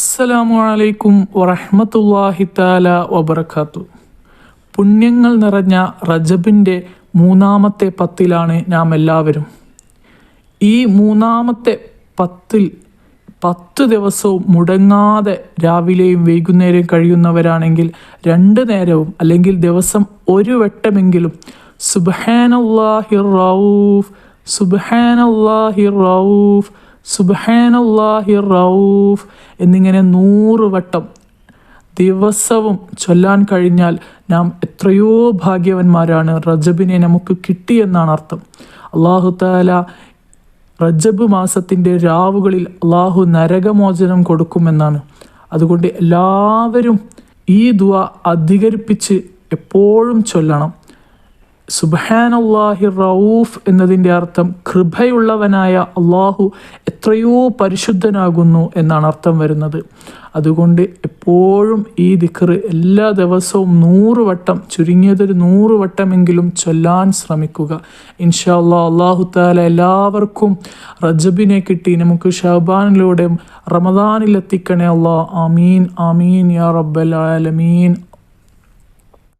അസ്സലാമു അലൈക്കും വറഹമത്തല്ലാഹി താല വബർക്കാത്തു പുണ്യങ്ങൾ നിറഞ്ഞ റജബിന്റെ മൂന്നാമത്തെ പത്തിലാണ് നാം എല്ലാവരും ഈ മൂന്നാമത്തെ പത്തിൽ പത്ത് ദിവസവും മുടങ്ങാതെ രാവിലെയും വൈകുന്നേരവും കഴിയുന്നവരാണെങ്കിൽ രണ്ട് നേരവും അല്ലെങ്കിൽ ദിവസം ഒരു വട്ടമെങ്കിലും സുബ്ഹാനല്ലാഹി റഊഫ് സുബ്ഹാനല്ലാഹി റഊഫ് സുബ്ഹാനല്ലാഹി റൌഫ് എന്നിങ്ങനെ നൂറ് വട്ടം ദിവസവും ചൊല്ലാൻ കഴിഞ്ഞാൽ നാം എത്രയോ ഭാഗ്യവന്മാരാണ്. റജബിനെ നമുക്ക് കിട്ടിയെന്നാണ് അർത്ഥം. അള്ളാഹു താല റജബ് മാസത്തിന്റെ രാവുകളിൽ അള്ളാഹു നരകമോചനം കൊടുക്കുമെന്നാണ് അതുകൊണ്ട് എല്ലാവരും ഈ ദുവ അധികരിപ്പിച്ച് എപ്പോഴും ചൊല്ലണം. സുബഹാനല്ലാഹി റൌഫ് എന്നതിന്റെ അർത്ഥം കൃപയുള്ളവനായ അള്ളാഹു എത്രയോ പരിശുദ്ധനാകുന്നു എന്നാണ് അർത്ഥം വരുന്നത്. അതുകൊണ്ട് എപ്പോഴും ഈ ദിക്കറ് എല്ലാ ദിവസവും നൂറ് വട്ടം ചുരുങ്ങിയതൊരു നൂറ് വട്ടമെങ്കിലും ചൊല്ലാൻ ശ്രമിക്കുക. ഇൻഷാ അള്ളാഹ് അള്ളാഹു താല എല്ലാവർക്കും റജബിനെ കിട്ടി. നമുക്ക് ഷഹബാനിലൂടെ റമദാനിലെത്തിക്കണേ അള്ളാഹ് ആമീൻ ആമീൻ യാ റബ്ബൽ ആലമീൻ.